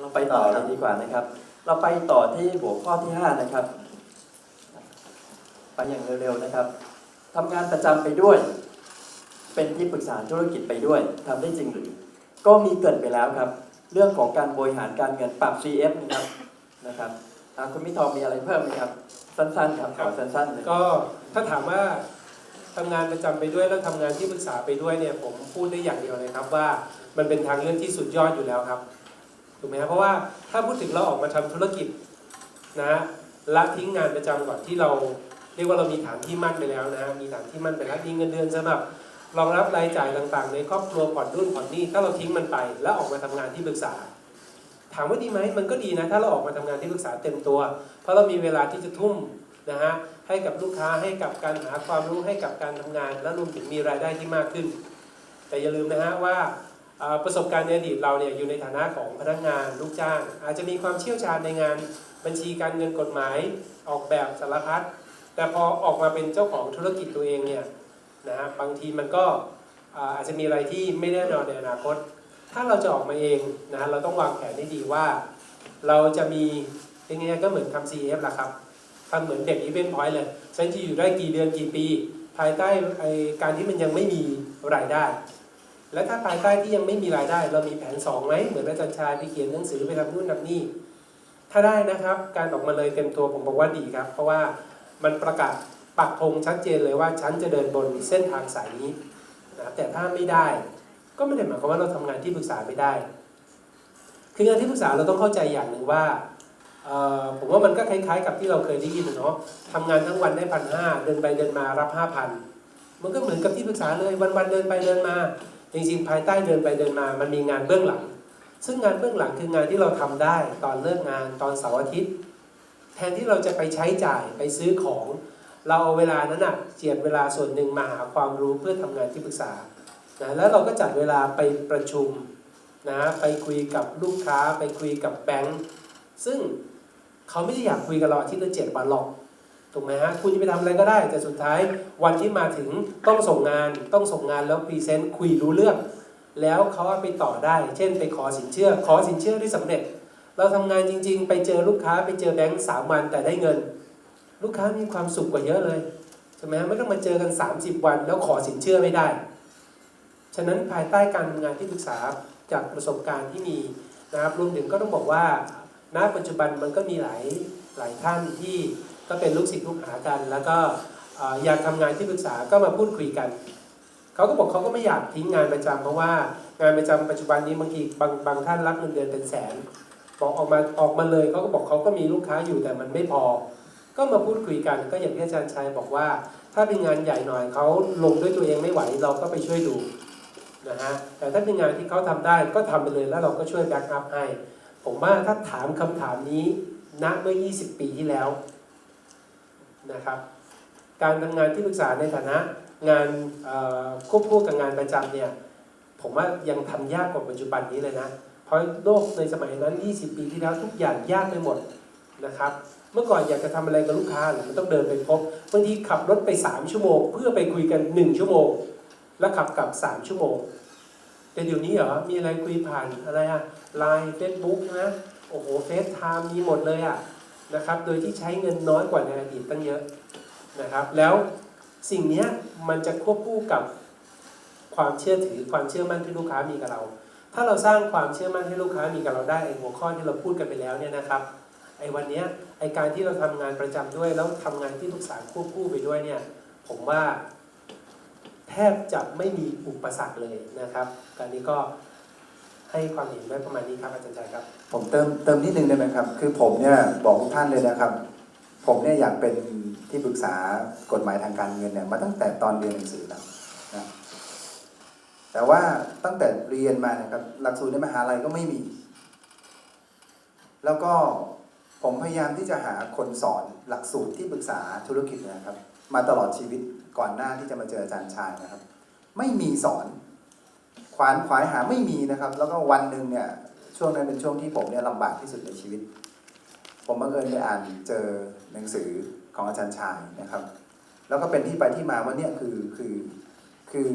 เราไปต่อเลยดีกว่านะครับ เราไปต่อที่หัวข้อที่ 5 นะครับ ไปอย่างเร็วๆนะครับทำงานประจำไปด้วย เป็นที่ปรึกษาธุรกิจไปด้วยทำได้จริงหรือ ก็มีเกริดไปแล้วครับ เรื่องของการบริหารการเงินปรับ CF นะครับนะครับอ่าคุณมิทองมีอะไรเพิ่มไหมครับ สั้นๆครับขอสั้นๆเลยก็ถ้าถามว่าทำงานประจำไปด้วยแล้วทำงานที่ปรึกษาไปด้วยเนี่ยผมพูดได้อย่างเดียวเลยครับว่ามันเป็นทางเลือกที่สุดยอดอยู่แล้วครับ ถูกไหมครับเพราะว่าถ้าพูดถึงเราออกมาทำธุรกิจนะละทิ้งงานประจำก่อนที่เราเรียกว่าเรามีฐานที่มั่นไปแล้วนะมีฐานที่มั่นไปแล้วมีเงินเดือนสำหรับรองรับรายจ่ายต่างๆ ในครอบครัวผ่อนรุ่นผ่อนนี้ถ้าเราทิ้งมันไป แล้วออกมาทำงานที่ปรึกษา ถามว่าดีไหมมันก็ดีนะ ถ้าเราออกมาทำงานที่ปรึกษาเต็มตัว เพราะเรามีเวลาที่จะทุ่มนะฮะให้กับลูกค้าให้กับการหาความรู้ให้กับการทำงาน และรวมถึงมีรายได้ที่มากขึ้น แต่อย่าลืมนะฮะว่า ประสบการณ์ในอดีตเราเนี่ยอยู่ในฐานะของพนักงานลูกจ้าง อาจจะมีความเชี่ยวชาญในงานบัญชีการเงินกฎหมายออกแบบสารพัดแต่พอออกมาเป็นเจ้าของธุรกิจตัวเองเนี่ยนะฮะบางทีมันก็อาจจะมีอะไรที่ไม่แน่นอนในอนาคต ถ้าเราจะออกมาเองนะเราต้องวางแผนให้ดีว่า เราจะมีเป็นไงก็เหมือนทำ CF ละครับทำเหมือนเด็กอีเวนต์พอยต์เลยฉันจะอยู่ได้กี่เดือนกี่ปี ภายใต้ไอการที่มันยังไม่มีรายได้ และถ้าภายใต้ที่ยังไม่มีรายได้ เรามีแผน2ไหมเหมือนอาจารย์ชายไปเขียนหนังสือไปทำนู่นทำนี่ ถ้าได้นะครับ การออกมาเลยเต็มตัวผมบอกว่าดีครับ เพราะว่ามันประกาศปักธงชัดเจนเลยว่าฉันจะเดินบนเส้นทางสายนี้นะแต่ถ้าไม่ได้ ก็ไม่ได้หมายความว่าเราทำงานที่ปรึกษาไม่ได้ คืองานที่ปรึกษาเราต้องเข้าใจอย่างหนึ่งว่าผมว่ามันก็คล้าย ๆ กับที่เราเคยได้ยินเนาะทำงานทั้งวันได้พันห้าเดินไปเดินมารับห้าพันมันก็เหมือนกับที่ปรึกษาเลยวันๆเดินไปเดินมา จริงๆ ภายใต้เดินไปเดินมา มันมีงานเบื้องหลัง ซึ่งงานเบื้องหลังคืองานที่เราทำได้ตอนเลิกงานตอนเสาร์อาทิตย์ แทนที่เราจะไปใช้จ่ายไปซื้อของ เราเอาเวลานั้นอะเจียดเวลาส่วนหนึ่งมาหาความรู้เพื่อทำงานที่ปรึกษานะแล้วเราก็จัดเวลาไปประชุมนะไปคุยกับลูกค้าไปคุยกับแบงค์ซึ่งเขาไม่ได้อยากคุยกับเราทิตย์ละเจ็ดวันหรอก ถูกไหมฮะคุณจะไปทำอะไรก็ได้ แต่สุดท้ายวันที่มาถึงต้องส่งงานต้องส่งงานแล้วพรีเซนต์คุยรู้เรื่อง แล้วเขาไปต่อได้ เช่นไปขอสินเชื่อ ขอสินเชื่อที่สำเร็จ เราทำงานจริง ๆ ไปเจอลูกค้าไปเจอแบงค์สามวันแต่ได้เงิน ลูกค้ามีความสุขกว่าเยอะเลยใช่ไหมไม่ต้องมาเจอกัน 30 วัน แล้วขอสินเชื่อไม่ได้ ฉะนั้นภายใต้การทำงานที่ปรึกษาจากประสบการณ์ที่มีนะครับรวมถึงก็ต้องบอกว่าณปัจจุบันมันก็มีหลายหลายท่านที่ ก็เป็นลูกศิษย์ลูกหากัน แล้วก็อยากทำงานที่ปรึกษาก็มาพูดคุยกันเขาก็บอกเขาก็ไม่อยากทิ้งงานประจำเพราะว่างานประจำปัจจุบันนี้บางทีบางบางท่านรับเงินเดือนเป็นแสนบอกออกมาออกมาเลยเขาก็บอกเขาก็มีลูกค้าอยู่แต่มันไม่พอ ก็มาพูดคุยกันก็อย่างที่อาจารย์ชัยบอกว่า ถ้าเป็นงานใหญ่หน่อยเขาลงด้วยตัวเองไม่ไหวเราก็ไปช่วยดูนะฮะแต่ถ้าเป็นงานที่เขาทำได้ก็ทำไปเลยแล้วเราก็ช่วยแบ็กอัพให้ ผมว่าถ้าถามคำถามนี้ณเมื่อ 20 ปีที่แล้ว นะครับ การทำงานที่ปรึกษาในฐานะงานควบคู่กับงานประจำเนี่ยผมว่ายังทำยากกว่าปัจจุบันนี้เลยนะ เพราะโลกในสมัยนั้น 20 ปีที่แล้วทุกอย่างยากไปหมดนะครับ เมื่อก่อนอยากจะทำอะไรกับลูกค้าหรือมันต้องเดินไปพบบางทีขับรถไป 3 ชั่วโมง เพื่อไปคุยกัน 1 ชั่วโมง แล้วขับกลับ 3 ชั่วโมง แต่เดี๋ยวนี้เหรอ มีอะไรคุยผ่านอะไรอะไลน์เฟซบุ๊กนะ โอ้โหเฟซไทม์มีหมดเลยอะ นะครับ โดยที่ใช้เงินน้อยกว่าในอดีตตั้งเยอะนะครับ แล้วสิ่งนี้มันจะควบคู่กับความเชื่อถือความเชื่อมั่นที่ลูกค้ามีกับเรา ถ้าเราสร้างความเชื่อมั่นให้ลูกค้ามีกับเราได้ไอ้หัวข้อที่เราพูดกันไปแล้วเนี่ยนะครับไอ้วันนี้ไอ้การที่เราทำงานประจำด้วยแล้วทำงานที่ปรึกษาควบคู่ไปด้วยเนี่ยผมว่าแทบจะไม่มีอุปสรรคเลยนะครับการนี้ก็ ให้ความเห็นไว้ประมาณนี้ครับอาจารย์ชัยครับ ผมเติมเติมนิดนึงได้ไหมครับ คือผมเนี่ยบอกทุกท่านเลยนะครับ ผมเนี่ยอยากเป็นที่ปรึกษากฎหมายทางการเงินเนี่ยมาตั้งแต่ตอนเรียนหนังสือแล้วนะแต่ว่าตั้งแต่เรียนมานะครับ หลักสูตรในมหาลัยก็ไม่มี แล้วก็ผมพยายามที่จะหาคนสอนหลักสูตรที่ปรึกษาธุรกิจนะครับ มาตลอดชีวิตก่อนหน้าที่จะมาเจออาจารย์ชายนะครับ ไม่มีสอน ขวานขวายหาไม่มีนะครับ แล้วก็วันหนึ่งเนี่ยช่วงนั้นเป็นช่วงที่ผมเนี่ยลำบากที่สุดในชีวิต ผมบังเอิญไปอ่านเจอหนังสือของอาจารย์ชายนะครับ แล้วก็เป็นที่ไปที่มาว่าเนี่ยคือคือคือ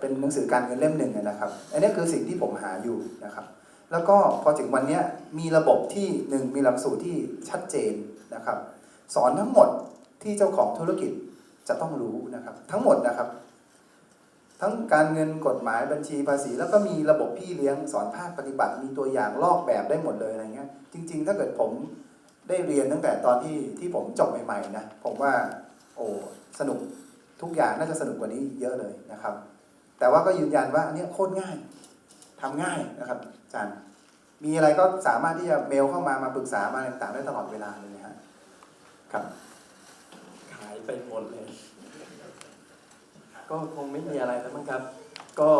เป็นหนังสือการเงินเล่มหนึ่งนะครับ อันนี้คือสิ่งที่ผมหาอยู่นะครับ แล้วก็พอถึงวันนี้มีระบบที่หนึ่งมีหลักสูตรที่ชัดเจนนะครับ สอนทั้งหมดที่เจ้าของธุรกิจจะต้องรู้นะครับ ทั้งหมดนะครับ ทั้งการเงินกฎหมายบัญชีภาษี แล้วก็มีระบบพี่เลี้ยงสอนภาคปฏิบัติมีตัวอย่างลอกแบบได้หมดเลยอะไรเงี้ยจริง ๆ ถ้าเกิดผมได้เรียนตั้งแต่ตอนที่ที่ผมจบใหม่ๆนะผมว่าโอ้สนุกทุกอย่างน่าจะสนุกกว่านี้เยอะเลยนะครับ แต่ว่าก็ยืนยันว่าอันนี้โคตรง่ายทำง่ายนะครับอาจารย์มีอะไรก็สามารถที่จะเมลเข้ามามาปรึกษามาต่างๆได้ตลอดเวลาเลยนะฮะครับ ขายไปหมดเลย ก็คงไม่มีอะไรแล้วมั้งครับ ก็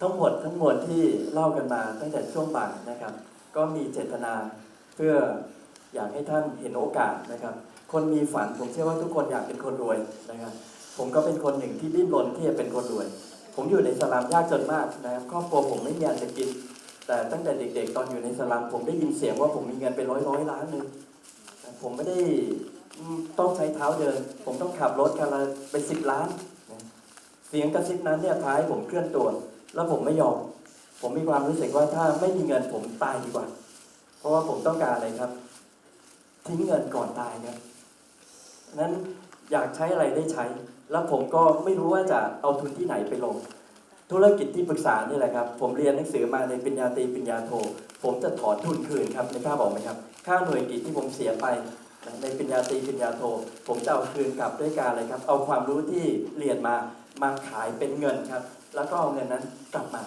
ทั้งหมดทั้งมวลที่เล่ากันมาตั้งแต่ช่วงบ่ายนะครับ ก็มีเจตนาเพื่ออยากให้ท่านเห็นโอกาสนะครับ คนมีฝันผมเชื่อว่าทุกคนอยากเป็นคนรวยนะครับ ผมก็เป็นคนหนึ่งที่ดิ้นรนที่จะเป็นคนรวย ผมอยู่ในสลามยากจนมากนะครับครอบครัวผมไม่มีอันจะกิน แต่ตั้งแต่เด็ก ๆ ตอนอยู่ในสลามผมได้ยินเสียงว่าผมมีเงินเป็นร้อยร้อยล้านเลยแต่ผมไม่ได้ ต้องใช้เท้าเดิน ผมต้องขับรถคันละเป็นสิบล้านนะเสียงกระซิบนั้นเนี่ยพาให้ผมเคลื่อนตัว แล้วผมไม่ยอม ผมมีความรู้สึกว่าถ้าไม่มีเงินผมตายดีกว่า เพราะว่าผมต้องการอะไรครับ ทิ้งเงินก่อนตายครับนั้นอยากใช้อะไรได้ใช้ แล้วผมก็ไม่รู้ว่าจะเอาทุนที่ไหนไปลง ธุรกิจที่ปรึกษานี่แหละครับ ผมเรียนหนังสือมาในปริญญาตรีปริญญาโท ผมจะถอนทุนคืนครับในภาบอกไหมครับ ค่าหน่วยกิจที่ผมเสียไป ในปริญญาตรีปริญญาโท ผมจะเอาคืนกลับด้วยการอะไรครับ เอาความรู้ที่เรียนมามาขายเป็นเงินครับ แล้วก็เอาเงินนั้นกลับมา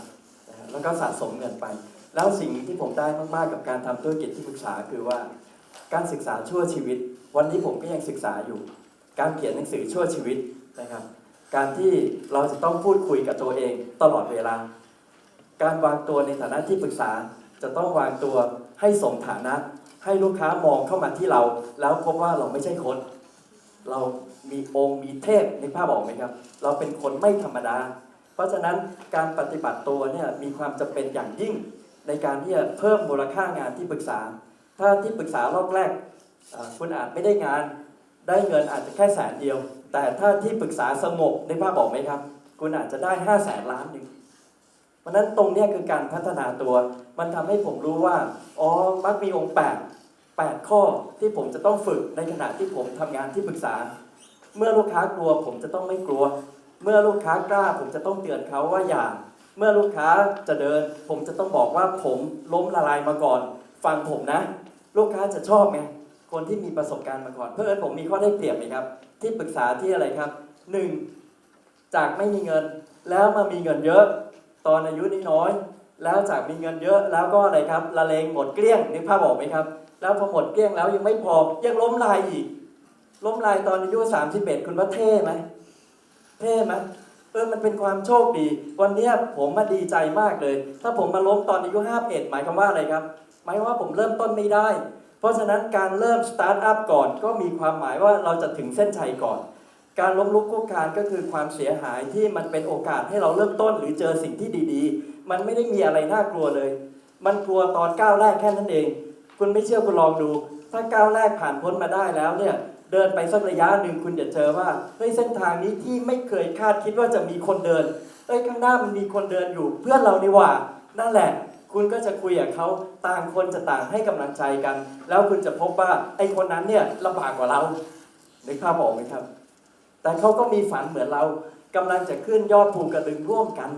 แล้วก็สะสมเงินไป แล้วสิ่งที่ผมได้มากๆกับการทำธุรกิจที่ปรึกษาคือว่า การศึกษาชั่วชีวิต วันนี้ผมก็ยังศึกษาอยู่ การเขียนหนังสือชั่วชีวิตนะครับ การที่เราจะต้องพูดคุยกับตัวเองตลอดเวลา การวางตัวในฐานะที่ปรึกษาจะต้องวางตัวให้สมฐานะ ให้ลูกค้ามองเข้ามาที่เรา แล้วพบว่าเราไม่ใช่คน เรามีองค์มีเทพในภาพออกไหมครับ เราเป็นคนไม่ธรรมดา เพราะฉะนั้นการปฏิบัติตัวเนี่ยมีความจำเป็นอย่างยิ่งในการที่จะเพิ่มมูลค่างานที่ปรึกษา ถ้าที่ปรึกษารอบแรกคุณอาจไม่ได้งาน ได้เงินอาจจะแค่แสนเดียว แต่ถ้าที่ปรึกษาสงบในภาพบอกไหมครับ คุณอาจจะได้ห้าแสนล้านหนึ่ง เพราะนั้นตรงนี้คือการพัฒนาตัว มันทำให้ผมรู้ว่า อ๋อ มักมีองค์แปดแปดข้อที่ผมจะต้องฝึกในขณะที่ผมทำงานที่ปรึกษา เมื่อลูกค้ากลัวผมจะต้องไม่กลัว เมื่อลูกค้ากล้าผมจะต้องเตือนเขาว่าอย่า เมื่อลูกค้าจะเดิน ผมจะต้องบอกว่าผมล้มละลายมาก่อน ฟังผมนะ ลูกค้าจะชอบไง คนที่มีประสบการณ์มาก่อน เพื่อนผมมีข้อได้เปรียบไหมครับ ที่ปรึกษาที่อะไรครับหนึ่งจากไม่มีเงินแล้วมามีเงินเยอะ ตอนอายุนิดน้อย แล้วจากมีเงินเยอะแล้วก็อะไรครับละเลงหมดเกลี้ยงนึกภาพออกไหมครับ แล้วพอหมดเกลี้ยงแล้วยังไม่พอยังล้มลายอีก ล้มลายตอนอายุ31คุณว่าเท่ไหมเท่ไหมเออมันเป็นความโชคดี วันนี้ผมมาดีใจมากเลย ถ้าผมมาล้มตอนอายุ51หมายความว่าอะไรครับ หมายว่าผมเริ่มต้นไม่ได้ เพราะฉะนั้นการเริ่มสตาร์ทอัพก่อนก็มีความหมายว่าเราจะถึงเส้นชัยก่อน การล้มลุกคลุกคลานก็คือความเสียหายที่มันเป็นโอกาสให้เราเริ่มต้นหรือเจอสิ่งที่ดีๆ มันไม่ได้มีอะไรน่ากลัวเลย มันกลัวตอนก้าวแรกแค่นั้นเอง คุณไม่เชื่อคุณลองดู ถ้าก้าวแรกผ่านพ้นมาได้แล้วเนี่ย เดินไปสักระยะหนึ่งคุณจะเจอว่าเฮ้ยเส้นทางนี้ที่ไม่เคยคาดคิดว่าจะมีคนเดินเฮ้ยข้างหน้ามันมีคนเดินอยู่ เพื่อนเรานี่หว่า นั่นแหละ คุณก็จะคุยกับเขาต่างคนจะต่างให้กำลังใจกัน แล้วคุณจะพบว่าไอ้คนนั้นเนี่ยลำบากกว่าเรานึกภาพออกไหมครับ แต่เขาก็มีฝันเหมือนเรากำลังจะขึ้นยอดภูกระดึงร่วมกัน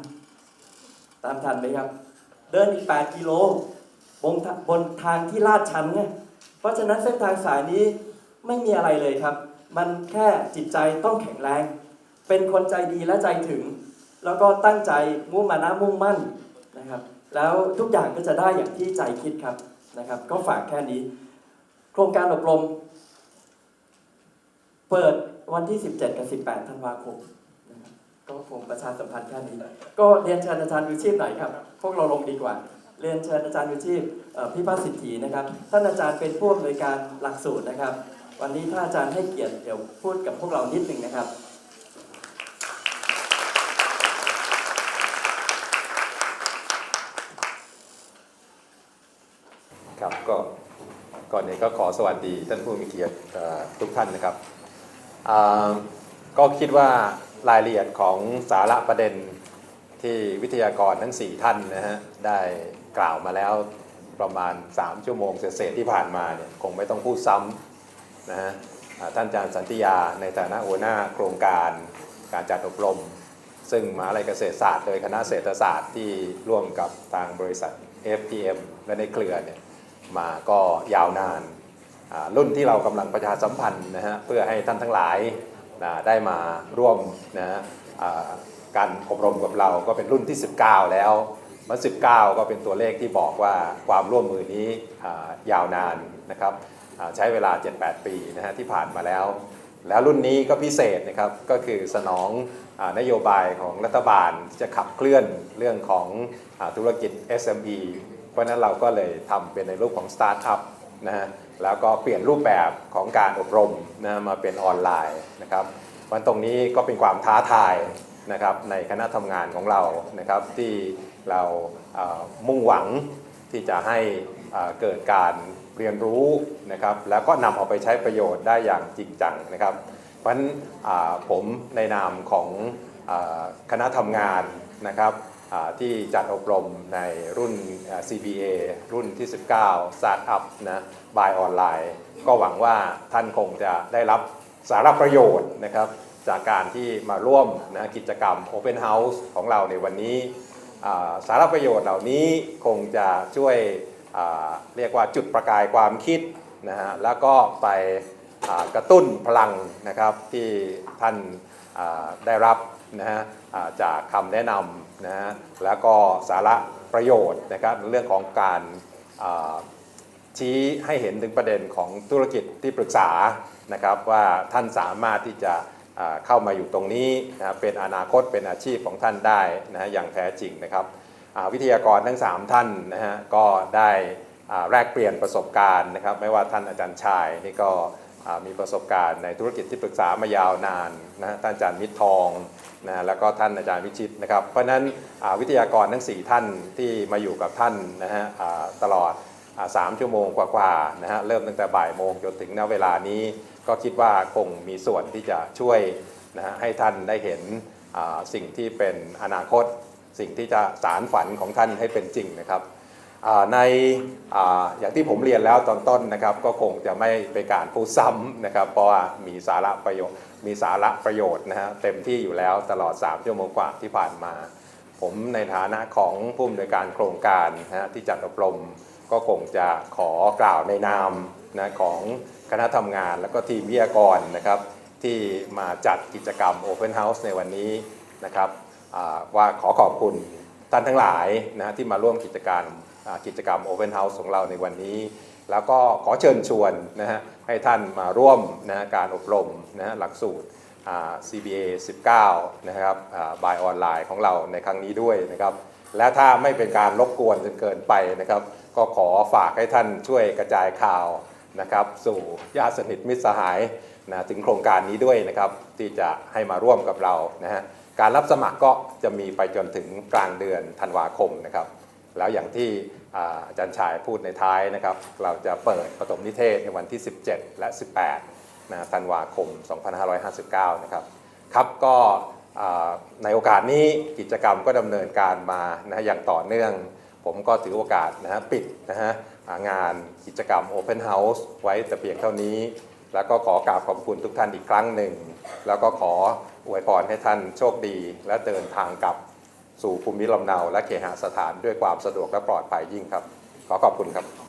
ตามทันไหมครับ เดินอีก 8 กิโลบนทางบนทางที่ลาดชันไงเพราะฉะนั้นเส้นทางสายนี้ไม่มีอะไรเลยครับ มันแค่จิตใจต้องแข็งแรง เป็นคนใจดีและใจถึง แล้วก็ตั้งใจมุ่งมานะมุ่งมั่นนะครับ แล้วทุกอย่างก็จะได้อย่างที่ใจคิดครับนะครับ ก็ฝากแค่นี้ โครงการอบรม เปิดวันที่ 17 กับ 18 ธันวาคมนะครับก็คงประชาสัมพันธ์แค่นี้ ก็เรียนเชิญอาจารย์วิชีพหน่อยครับ พวกเราลงดีกว่า เรียนเชิญอาจารย์วิชีพเอ่อพิพัฒน์สิทธีนะครับ ท่านอาจารย์เป็นผู้อำนวยการหลักสูตรนะครับ วันนี้ถ้าอาจารย์ให้เกียรติเดี๋ยวพูดกับพวกเรานิดหนึ่งนะครับ ครับก็ก่อนอื่นก็ขอสวัสดีท่านผู้มีเกียรติทุกท่านนะครับ ก็คิดว่ารายละเอียดของสาระประเด็นที่วิทยากรทั้ง 4 ท่านนะฮะได้กล่าวมาแล้วประมาณ 3 ชั่วโมงเศษที่ผ่านมาเนี่ยคงไม่ต้องพูดซ้ำนะฮะท่านอาจารย์สันติยาในฐานะหัวหน้าโครงการการจัดอบรม ซึ่งมหาลัยเกษตรศาสตร์โดยคณะเศรษฐศาสตร์ที่ร่วมกับทางบริษัท FTM และในเครือเนี่ยมาก็ยาวนาน รุ่นที่เรากำลังประชาสัมพันธ์นะฮะเพื่อให้ท่านทั้งหลายนะได้มาร่วมนะฮะการอบรมกับเราก็เป็นรุ่นที่ 19 แล้วมัน19 ก็เป็นตัวเลขที่บอกว่าความร่วมมือนี้ยาวนานนะครับใช้เวลา 7-8 ปีนะฮะที่ผ่านมาแล้ว แล้วรุ่นนี้ก็พิเศษนะครับก็คือสนองอนโยบายของรัฐบาลจะขับเคลื่อนเรื่องของอธุรกิจ SME เพราะนั้นเราก็เลยทำเป็นในรูปของสตาร์ทอัพนะฮะ แล้วก็เปลี่ยนรูปแบบของการอบรมนะมาเป็นออนไลน์นะครับวันตรงนี้ก็เป็นความท้าทายนะครับในคณะทำงานของเรานะครับที่เราอ่ามุ่งหวังที่จะให้เกิดการเรียนรู้นะครับแล้วก็นำเอาไปใช้ประโยชน์ได้อย่างจริงจังนะครับ เพราะฉะนั้นผมในนามของคณะทำงานนะครับ ที่จัดอบรมในรุ่น CBA รุ่นที่ 19 Startup นะบายออนไลน์ก็หวังว่าท่านคงจะได้รับสาระประโยชน์นะครับจากการที่มาร่วมนะกิจกรรม Open House ของเราในวันนี้ สาระประโยชน์เหล่านี้คงจะช่วยเรียกว่าจุดประกายความคิดนะฮะแล้วก็ไปกระตุ้นพลังนะครับที่ท่านได้รับนะฮะ จากคำแนะนำนะฮะแล้วก็สาระประโยชน์นะครับในเรื่องของการชี้ให้เห็นถึงประเด็นของธุรกิจที่ปรึกษานะครับว่าท่านสามารถที่จะเข้ามาอยู่ตรงนี้นะเป็นอนาคตเป็นอาชีพของท่านได้นะฮะอย่างแท้จริงนะครับวิทยากรทั้ง 3 ท่านนะฮะก็ได้แลกเปลี่ยนประสบการณ์นะครับ ไม่ว่าท่านอาจารย์ชายนี่ก็ มีประสบการณ์ในธุรกิจที่ปรึกษามายาวนานนะท่านอาจารย์มิตรทองนะแล้วก็ท่านอาจารย์วิชิตนะครับ เพราะฉะนั้นวิทยากรทั้ง 4 ท่านที่มาอยู่กับท่านนะฮะตลอดสามชั่วโมงกว่าๆนะฮะเริ่มตั้งแต่บ่ายโมงจนถึงณเวลานี้ ก็คิดว่าคงมีส่วนที่จะช่วยนะฮะให้ท่านได้เห็นสิ่งที่เป็นอนาคต สิ่งที่จะสารฝันของท่านให้เป็นจริงนะครับ ในออย่างที่ผมเรียนแล้วตอนต้นนะครับ ก็คงจะไม่เป็นการพูดซ้ำนะครับ เพราะว่ามีสาระประโยชน์มีสาระประโยชน์นะฮะเต็มที่อยู่แล้วตลอด 3 ชั่วโมงกว่าที่ผ่านมา ผมในฐานะของผู้อำนวยการโครงการนะฮะที่จัดอบรม ก็คงจะขอกล่าวในนามนะของคณะทำงานแล้วก็ทีมวิทยากรนะครับ ที่มาจัดกิจกรรม Open House ในวันนี้นะครับว่าขอขอบคุณท่านทั้งหลายนะที่มาร่วมกิจการอ่า กิจกรรม Open House ของเราในวันนี้ แล้วก็ขอเชิญชวนนะฮะให้ท่านมาร่วมนะการอบรมนะหลักสูตร CBA 19 นะครับบายออนไลน์ของเราในครั้งนี้ด้วยนะครับ และถ้าไม่เป็นการรบกวนจนเกินไปนะครับ ก็ขอฝากให้ท่านช่วยกระจายข่าวนะครับ สู่ญาติสนิทมิตรสหายนะถึงโครงการนี้ด้วยนะครับ ที่จะให้มาร่วมกับเรานะฮะการรับสมัครก็จะมีไปจนถึงกลางเดือนธันวาคมนะครับ แล้วอย่างที่อาจารย์ชายพูดในท้ายนะครับ เราจะเปิดปฐมนิเทศในวันที่ 17 และ 18นะธันวาคม 2559 นะครับ ครับก็ในโอกาสนี้กิจกรรมก็ดำเนินการมานะอย่างต่อเนื่อง ผมก็ถือโอกาสนะฮะปิดนะฮะงานกิจกรรม Open House ไว้แต่เพียงเท่านี้ แล้วก็ขอกราบขอบคุณทุกท่านอีกครั้งหนึ่ง แล้วก็ขออวยพรให้ท่านโชคดีและเดินทางกลับ สู่ภูมิลำเนาและเคหสถานด้วยความสะดวกและปลอดภัยยิ่งครับ ขอขอบคุณครับ